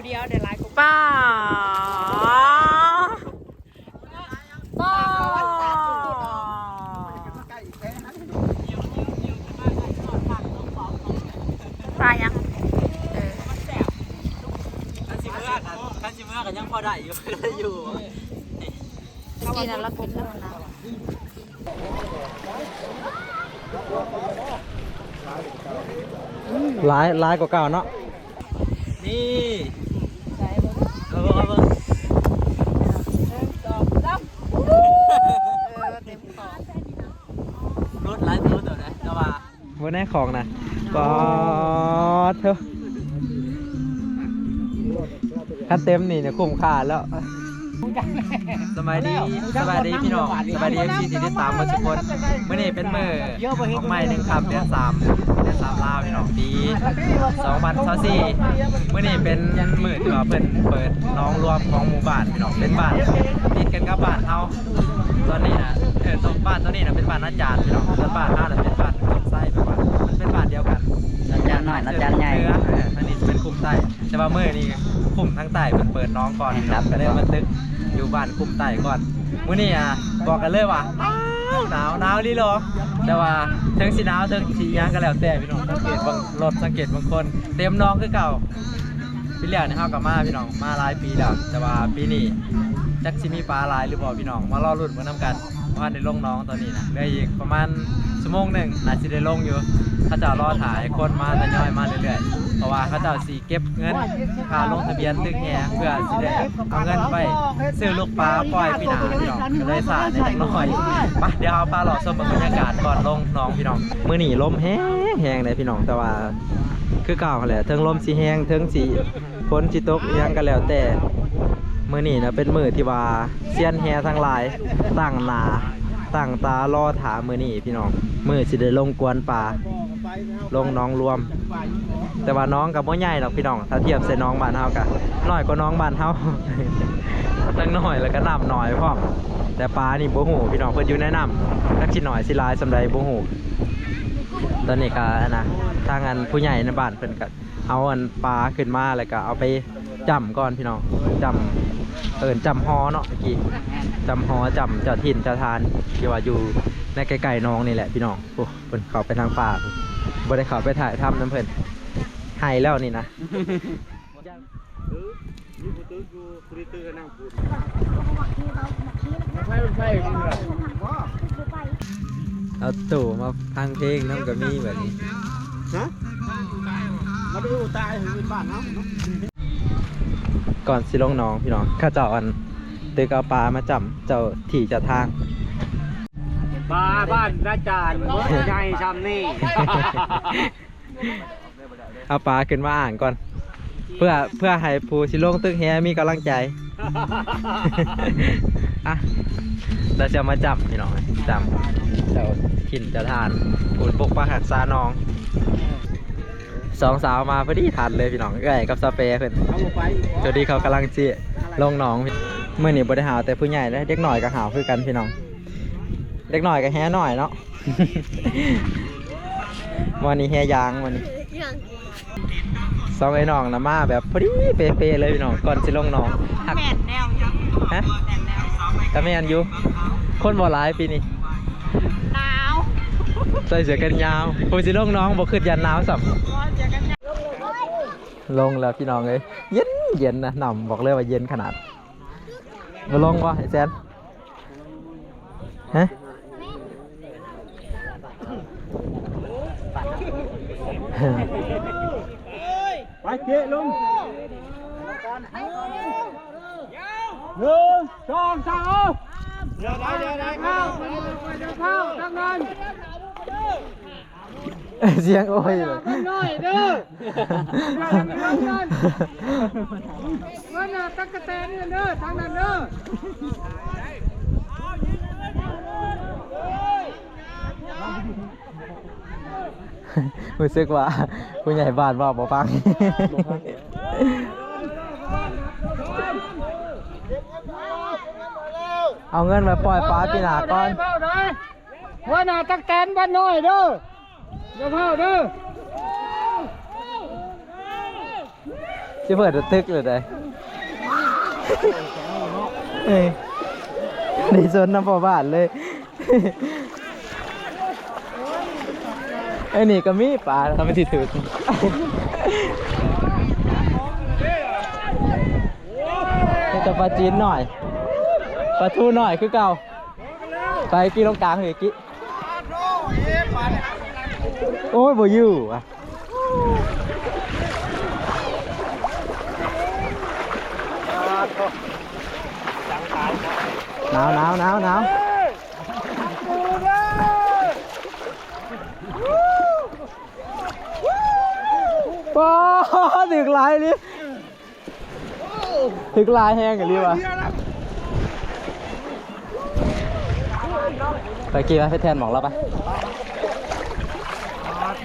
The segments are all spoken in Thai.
ผู้เดียวเดี๋ยวไลน์กูป้าป้าปลายังเออคันสิเมื่อกันคันสิเมื่อกันยังพอได้อยู่ได้อยู่กินแล้วเรากินแล้วนะร้ายร้ายกว่าเก่าเนาะนี่เอาเบิ่งเอาเบิ่ง รถหลายตัวตัวนะแต่ว่าวันนี้ของนะก็เถอะคันเต็มนี่เนี่ยคุ้มค่าแล้วสบายดีสบายดีพี่น้องสบายดีเอฟซีที่ติดตามมาทุกคนเมื่อนี้เป็นมือของใหม่หนึ่งคำเดือนสามเดือนสามลาวพี่น้องปีสองพันสิบสี่เมื่อนี้เป็นมือที่ว่าเพิ่นเปิดน้องรวมของหมู่บ้านพี่น้องเป็นบ้านติดกันกับบ้านเฮาตอนนี้นะ เออตรงบ้านตัวนี้นะเป็นบ้านอาจารย์พี่น้องส่วนบ้านเฮาน่ะเป็นบ้านคุมไส้เป็นบ้านมันเป็นบ้านเดียวกันอาจารย์น้อยอาจารย์ใหญ่ เอออันนี้เป็นคุมไส้แต่ว่ามือนี่คุมทั้งใต้เพิ่นเปิดน้องก่อนครับ ก็เลยมาตึกอยู่บ้านคุมใต้ก่อนมื้อนี้อะบอกกันเลยว่าหนาวหนาวลีหรอแต่ว่าถึงสิหนาวถึงสิหยังก็แล้วแต่พี่น้องสังเกตบางรถสังเกตบางคน เต็มน้องคือเก่าปีเหลียวนี่เฮากับมาพี่น้องมาหลายปีแล้วแต่ว่าปีนี้จักสิมีปลาหลายหรือบ่าพี่น้องมารอลุ้นมานํกัน ว่าได้ลงน้องตอนนี้นะเหลืออีกประมาณชั่วโมงหนึ่งน่าสิได้ลงอยู่เขาจะรอถ่ายคนมาทยอยมาเรื่อยๆเพราะว่าเขาจะสีเก็บเงินค่าลงทะเบียนตึกแหเพื่อสิได้เอาเงินไปซื้อลูกปลาปล่อยพี่หนาพี่น้องก็เลยสาดในจักหน่อยไปเดี๋ยวเอาปลาหลอดส้มบรรยากาศก่อนลงน้องพี่น้องมื้อนี้ลมแห้งแห้งเลยพี่น้องแต่ว่าคือเก่าแหละเทิงลมสีแห้งเทิงสีฝนสิตกอิหยังก็แล้วแต่ มื้อนี้นะเป็นมือที่ว่าเซียนแฮทั้งหลายตั้งหนาตั้งตารอถามือนี้พี่น้องมือสิได้ลงกวนปลาลงน้องรวม แต่ว่าน้องกับบ่ใหญ่หรอกพี่น้อง ถ้าเทียบใส่น้องบ้านเฮากะน้อยกว่าน้องบ้านเฮาตั้งน้อยแล้วก็น้ำน้อยพร้อแต่ปลานี่บ่ฮู้พี่น้องเพิ่นอยู่แนะนำนักสิน้อยสิลายสำใดบ่ฮู้ตอนนี้ก็นะทางอันผู้ใหญ่ในบ้านเพิ่นก็เอาอันปลาขึ้นมาแล้วก็เอาไป จำก่อนพี่น้องจำเอิ้นจำฮอเนาะเมื่อกี้จำฮอจำเจ้าถิ่นเจ้าทานที่ว่าอยู่ในไกลๆน้องนี่แหละพี่น้องโอ้เพิ่นเขาไปทางป่าบ่ได้เขาไปถ่ายทำน้ำเพิ่นให้แล้วนี่นะเอาตู่มาพังเพลงน้ำก็มีแบบนี้ฮะมาดูตายถึงบ้านเนาะ ก่อนสิลงหน้องพี่น้องข้าเจ้าอันตึกเอาปลามาจำเจ้าที่เจะทางบ้าบ้านอาจารย์ใหญ่ชำนี่เอาปลาขึ้นมาอ่านก่อน เพื่อเพื่อให้ผู้สิลงตึกแฮมีกำลังใจอะเราจะมาจับพี่น้องจำเจ้าขินเจะทานปูนปกปลาหักซาน้อง สองสาวมาพอดีทันเลยพี่น้องเอ้ยกับสเปรย์เพิ่นเอาไปจดีเขากำลังจีลงหนองพี่เมื่อนี้บริหาวแต่ผู้ใหญ่และเด็กหน่อยก็หาวคือกันพี่น้อง เด็กหน่อยก็แฮ่หน่อยเนาะวันนี้แฮ่ยางวันนี้สองไอ้น้องนะมาแบบพอดีเป๊ะๆเลยพี่น้องก่อนสิลงหนองหักแม่นแนวยังฮะแม่นแนวก็ไม่อันอยู่คนบ่หลายปีนี้หนาว ใส่เสื้อกันยาวผู้สิลงหน้องบ่ขึ้นยันหนาวสับร้อนเจอกันยังลงแล้วพี่น้องเอ้ยเย็นเย็นนะหนำบอกเลยว่าเย็นขนาดมาลงวะไอ้แซนฮะไปเจ๊ลุงหนึ่งสองสามเดี๋ยวได้เดี๋ยวได้เข้าเดี๋ยวเข้าทำงาน เสียงโอ้ยเลยน้อยเด้อเงินน่ะตักกะแตนเงินเด้อทางนั้นเด้อรู้สึกว่าผู้ใหญ่บ้านว่าบ่ฟังเอาเงินมาปล่อยปลาปีหนาก่อน เฝ้าได้ว่าน่ะตักแตนบ้านน้อยเด้อเดี๋ยวเข้าเด้อจะเปิดตึกเลยได้เอ้ยในโซนน้ำพอบ้านเลยไอ้นี่ก็มีปลาทำไม่ติดถึกนี่จะปลาจีนหน่อยปลาทูหน่อยคือเก่าไปกี่ลงกลางเลยกี่ โอ้ยบ่อยู่อะหนาวหนาวหนาวหนาวป้าถึกลายลิถึกลายแห้งกันลิวะไปกี่ไปแทนหมองเราไป ก็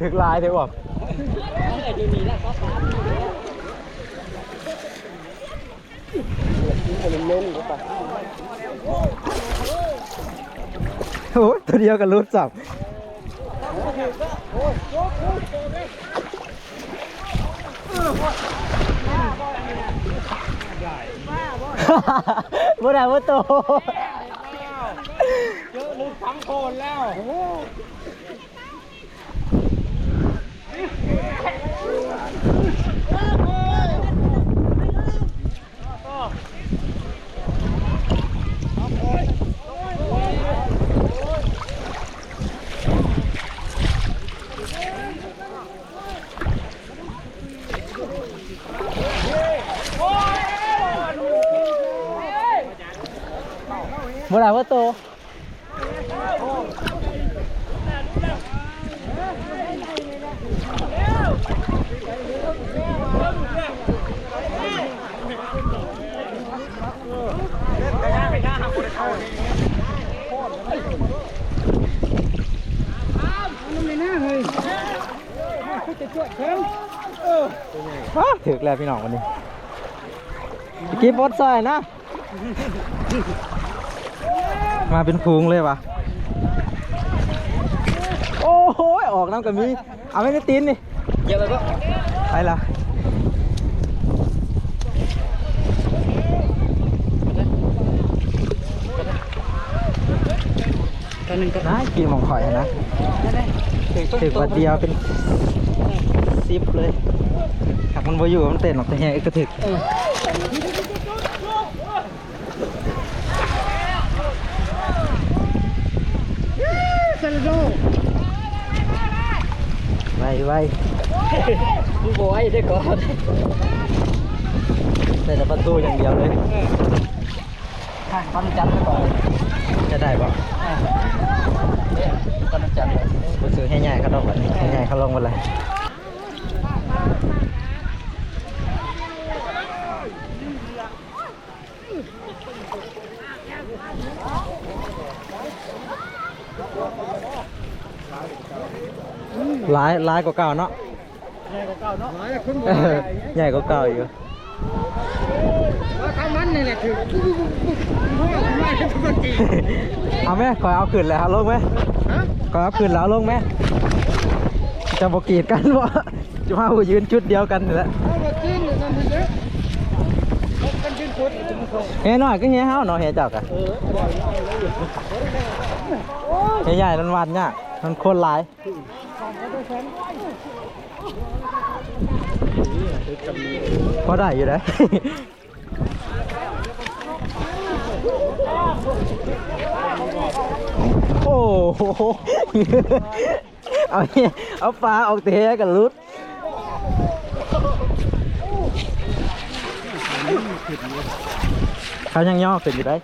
ถึกลายเถอะบอก โอ้ตัวเดียวกันรุดสับบ่ได้บ่โตเยอะลึกทั้งโคนแล้ว บ่ได้บ่โตว้าถึกแล้วพี่น้องวันนี้กินบดซอยนะ มาเป็นพุงเลยวะโอ้โหออกน้ำกับมีเอาไม่ได้ตีนนี่เยอะเลยก็ไปละตัวนึงก็นะกินหมองข่อยนะถึกวันเดียวเป็นซิปเลยหากมันบ่อยู่มันเต้นออกแต่แหงก็ถึก ไวไวดูบอยได้ก่อนแต่แต่ประตูอย่างเดียวเลยข้างปั้นจันทร์ไปก่อนจะได้ปะปั้นจันทร์เลยกูซื้อให้ใหญ่เขาลงก่อนให้ใหญ่เขาลงมาเลย หลายหลายกว่าเก่าเนาะใหญ่กว่าเก่าเนาะหลายคนเออใหญ่กว่าเก่าอยู่ว่าข้างมันนี่แหละคือไม่ทุกคนจีเอาไหมขอเอาขึ้นแล้วลงไหมฮะขอเอาขึ้นแล้วลงไหมจะบกกีดกันวะจะมาหัวยืนชุดเดียวกันนี่แหละเอามากินเห้เยอะลบกันกินคนจะมาส่งเฮ้ยหน่อยก็เฮ้ยเฮาหน่อยเฮ้ยเจ้ากะเอออร่อยเฮ้ยใหญ่มันวันเนี่ยมันโคนหลาย พอได้อยู่นะโอ้โหเอาเนี่ยเอาปลาออกเตะกันรุดเขายังย่อขึ้นอยู่ได้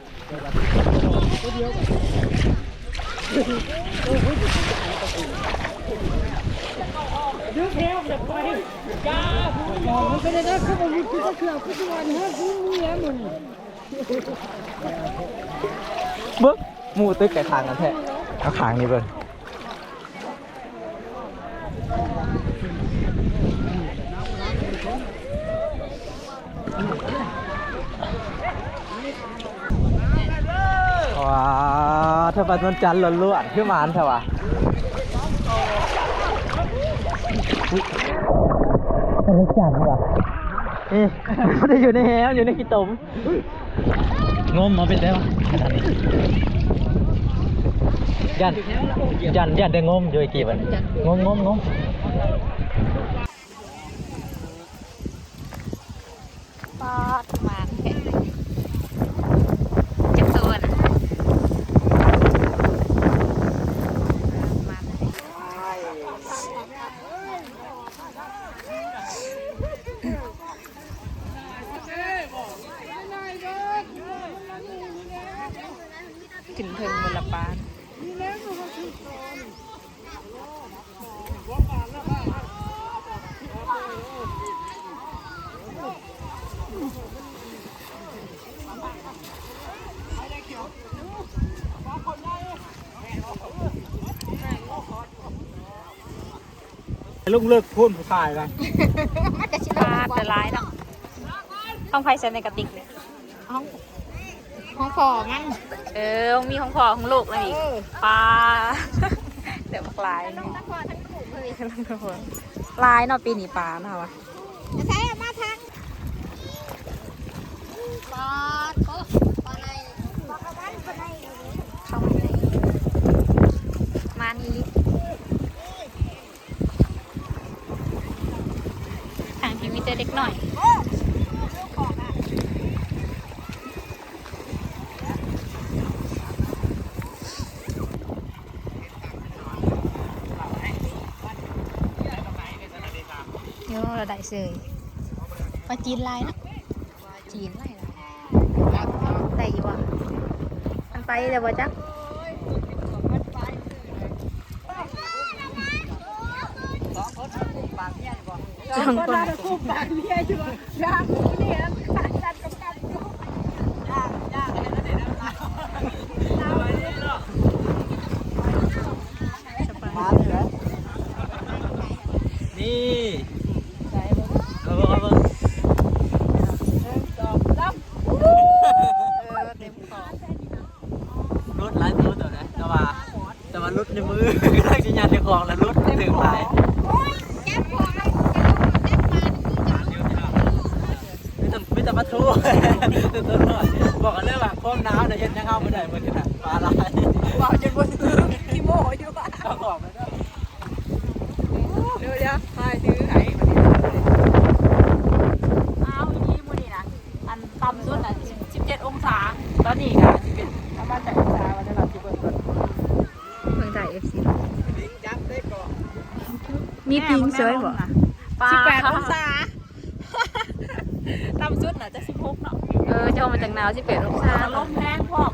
บึ๊กหมูตึกไก่ทางกันแท้เอาขางนี่เบิ่งว้าถ้าปันวันจันทร์ล้วนๆขึ้นมาอันเถอะวะ อุ๊ยปันวันจันทร์ว่ะนี่ไม่ได้อยู่ในแฮมอยู่ในขี้ตมงมมาเป็นได้ปะยันยันยันได้งมอยู่อีกกี่วันงมงมงมปอดมาเห็นจับตัวนะมาถึงเพิงบนละปาน ลุงเลิกพูดผู้ชายกันปลาแต่ร้ายเนาะต้องไฟใส่ในกระติกเลยห้องห้องฟองั้นเออ มีของพ่อของลูกเลยอีกปลาเดี๋ยวบักลายเนาะทั้งฟอทั้งถูกเลยลายเนาะปีนี้ปลาเนาะวะจะใช้มาทางปอดโป๊ะปอดในปอดกระวันปอดใน เข้ามาเลยมานี่ทางที่มีแต่เด็กหน่อย เดี๋ยว เราได้เสยปลาจีนลายเนาะจีนลายลายได้อยู่วะมันไปเดี๋ยวบ่จักจองคนนี่เอาเบิ่งเอาเบิ่ง เต็มคอ รุดหลายตัวตัวนะแต่ว่าแต่ว่ารุดในมือ ก็ได้จะยันในของแล้วรุดถึงหลาย ไม่ต้องไม่ต้องมาทูตัวตัวน้อยบอกกันเลยว่าความหนาวเนี่ยเห็นยังเอาไม่ได้เหมือนกันปลาลายบอกจนบนซื้อที่โมอยู่อะเอาออกไปก็เดี๋ยวเดี๋ยวให้ซื้อให้อ้าวยี่มูนี่นะอันต่ำสุดอะ17 องศา ตอนนี้ค่ะ11เอามาจากอุตสาหวันนี้เราจะเปิดก่อนเมืองไทย FC จับได้ก่อนมีปิงเซยบ่ปลาสิบแปดองศาต่ำสุดน่ะจะสิบหกเนาะ เออ จะเอามาจากหนาว18องศาลมแรงพอก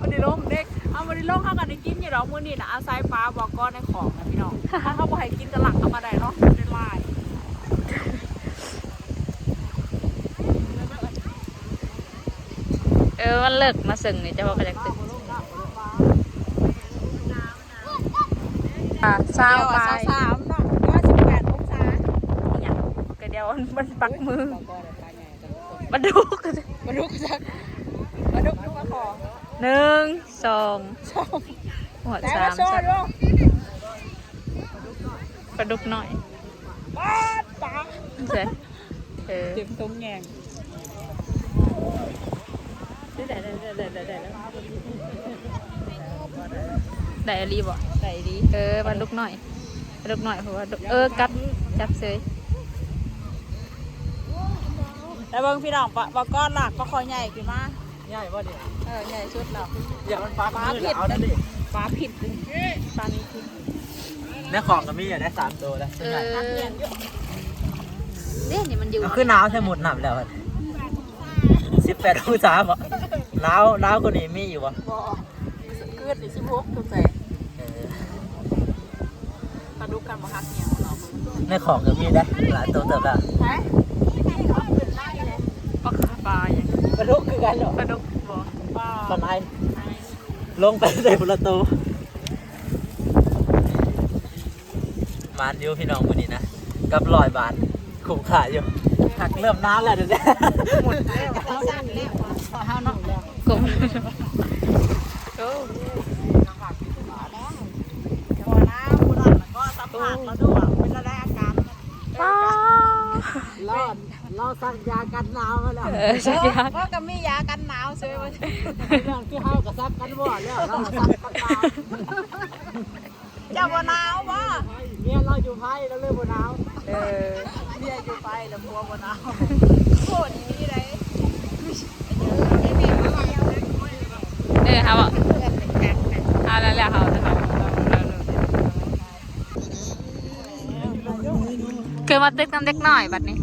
วันนี้ลมเด็กเอาวันนี้ลมเข้ากันได้กินอยู่หรอกมื้อนี้นะอาศัยปลาบอกก้อนในของนะพี่น้องถ้าเขาบอกให้กินกระหลังเอามาได้เนาะในลายเออมันเลิกมาสึงนี่จะว่าก็จะตึกอ่าเศร้าไปสามเนาะก็สิบแปดองศาอย่างก็เดียวมันปักมือ มาดูกันมาดูกันจักมาดูดูมาขอหนึ่งสองชอบหัวแต่สาว่ามโชสาว์มดูกระดุกหน่อยป้าดปลาใช่เออเต็มตรงแงงได้ได้ได้ได้ได้ได้ได้อรีบ่ใส่ดีเออมาลุกหน่อยมาลุกหน่อยเพราะว่าเออกับจับเซย แล้วเบิ่งพี่น้องปลาปลาก้อนหลักปลาคอใหญ่ขึ้นมาง่ายป่ะเนี่ยเออใหญ่สุดแล้วอย่ามันปลามือแล้วเอาได้ดิปลาผิดเลยปลานี้ผิดในของก็มีอะได้สามตัวแล้วเอใหญ่อเนี่ยนี่มันอยู่ก็คือหนาวใช่หมดหนาวแล้วสิบแปดองศาบ่หนาวหนาวกว่านี้มีอยู่บ่บ่เกิดนี่สิบหกตัวใจเออปลาดุกกันมาฮักเนี่ยเนาะในของก็มีได้หลายตัวเติบแล้ว ใช่ปลาขาปลาอย่างกระดุกคือกันเหรอปลาดุกบ่ปลาสมัยลงไปใส่ประตูมานอยู่พี่น้องวันนี้นะกับร้อยบาทคุ้มค่าอยู่หักเริ่มน้ำแล้วเดี๋ยวนี้กลมพอนะผู้นั้นก็สัมผัสแล้วด้วยเป็นอะไรอาการป้า รอดเราสั่งยากันหนาวมาแล้วเออสักอย่างก็ก็มียากันหนาวซื้อมาเรื่องที่เฮากับซักกันบ่แล้วเราซักกันตายเจ้าบ่หนาวบ่เนี่ยเราอยู่ไพ่เราเลยบ่หนาวเออเมียอยู่ไปแล้วพัวบ่หนาวโคตรดีเลยเออครับอะเอาแล้วแหละเขาจะเขา เคยมาตึกน้ำเด็กหน่อยบัดนี้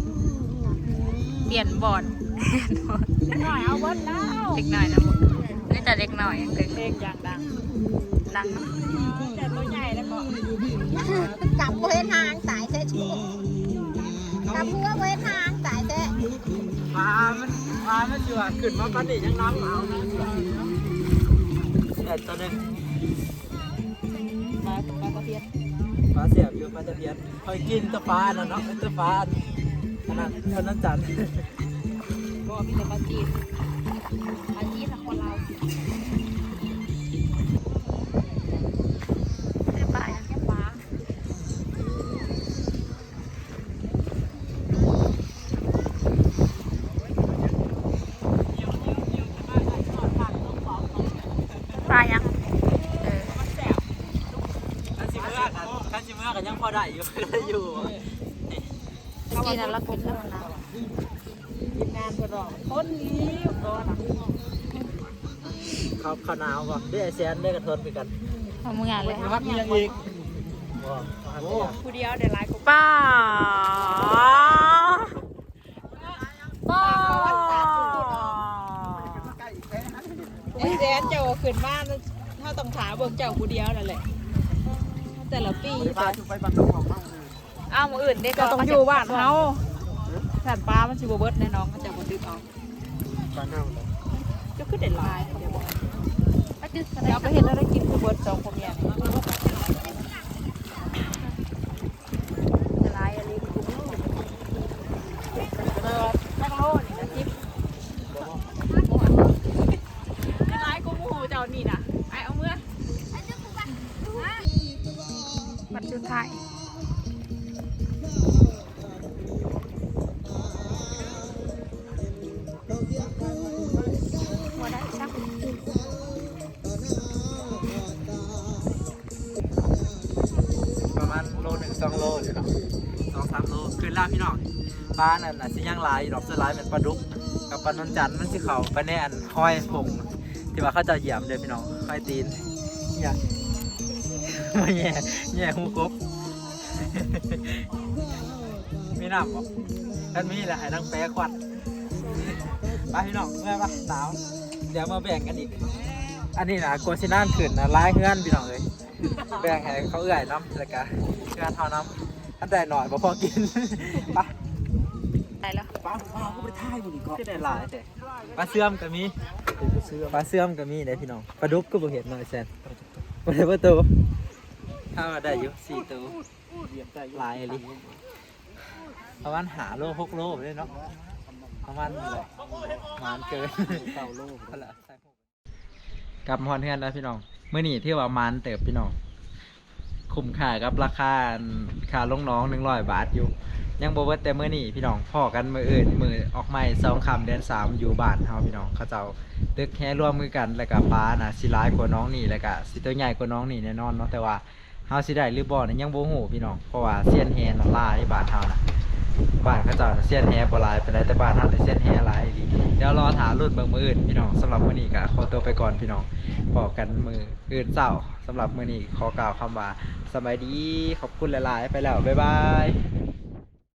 เปลี่ยนบอลหน่อยเอาเบิดแล้วเด็กหน่อยนะนี่แต่เด็กหน่อยยังตึกเพลงอย่างดังดังเนอะแต่ตัวใหญ่แล้วก็กับเว้นทางสายเทชูกับหัวเว้นทางสายเทปลามันปลามันอยู่อะขึ้นมาปานนี้ยังน้ำหนาวนะแต่ตัวหนึงมามาตะเพียน ปลาเสียบอยู่ปลาตะเพียนคอยกินตะฟ้านะเนาะตะฟ้าอันนั้นอันนั้นจันก็มีแต่ปลาจีนปลาจีนของคนละ เขาหนาวก่อนได้ไอแซนได้กระทนไปกันเอามืองานเลยพักยังอีกโอ้ผู้เดียวเดี๋ยวไลน์กูป้าป้าไอ้แดนเจ้าขึ้นมาถ้าต้องถามเบิ่งเจ้าผู้เดียวนั่นแหละแต่ละปีปลาจุไปปันต้องของมั่งเลยอ้าวมืออื่นได้เจ้าต้องอยู่บ้านเฮาสัตว์ปลามันสิบ่เบิดแน่นอนมันจะบ่ดึกเอาปลาเน่าเจ้าคือเด็ดลายเดี๋ยวบอกป้าจึ๊ก เดี๋ยวไปเห็นแล้วได้กินคือเบิดสองคนเนี่ยลายอะไรเออตั้งโลนี่นะจิ๊บเป็นลายกูมูเจ้านี่นะไอเอาเมื่อบัตรสุดท้าย ปลานั่นน่ะสิย่างลายดอกเสื้อลายเป็นปลาดุก กับปลานนจันทร์มันสิเขาไปในอันห้อยผงที่ว่าเขาจะเหยียบเด้อพี่น้องห้อยตีนอย่ามาแย่แย่หูกบมีน้ำบ่ท่านมีแหละให้นั่งแปะควันไปพี่น้องเมื่อปะหนาวเดี๋ยวมาแบ่งกันอีก อันนี้นะโกซิน่านขึ้นนะลายเฮือนพี่น้องเลยแบ่งให้เขาเอื่อยน้ำแล้วก็เพื่อนเท่าน้ำอันใดหน่อยบ่พอกินไป ป้าก็ไปท่ายบุญก็ได้หลายแต่ปลาเสื่อมก็มีปลาเสื่อมก็มีได้พี่น้องปลาดุกก็บ่เห็นหน่อยแซนบ่ได้ประตูถ้าว่าได้อยู่สี่ตัวหลายเลยประมาณหาโลหกโลไปเลยเนาะประมาณนี้แหละประมาณเกินเก้าโลกลับมาฮอนเทือนแล้วพี่น้องมื้อนี้ที่ว่ามานเติบพี่น้องคุ้มค่ากับราคาค่าลงน้องหนึ่งร้อยบาทอยู่ ยังบ่เบิดแต่มื้อนี้พี่น้องพ่อกันมืออื่นมือออกใหม่สองคำเดือนสามอยู่บ้านเฮาพี่น้องเขาเจ้าตึกแฮร่วมมือกันแล้วก็ป้านะสิหลายกว่าน้องนี่แล้วก็สิตัวใหญ่กว่าน้องนี่แน่นอนเนาะแต่ว่าเฮาสิได้หรือบ่เนี่ยยังบ่ฮู้พี่น้องเพราะว่าเซียนแฮน่ะหลายบ้านเฮานะบ้านเขาเจ้าน่ะเซียนแฮบ่หลายปานใดแต่บ้านเฮาน่ะเซียนแฮหลายดีเดี๋ยวรอถารุ่นเบิ่งมื้ออื่นพี่น้องสำหรับมื้อนี้ก็ขอตัวไปก่อนพี่น้องพอกันมืออื่นเช้าสำหรับมื้อนี้ขอกล่าวคำว่าสบายดีขอบคุณหลาย ๆ ไปแล้วบ๊ายบาย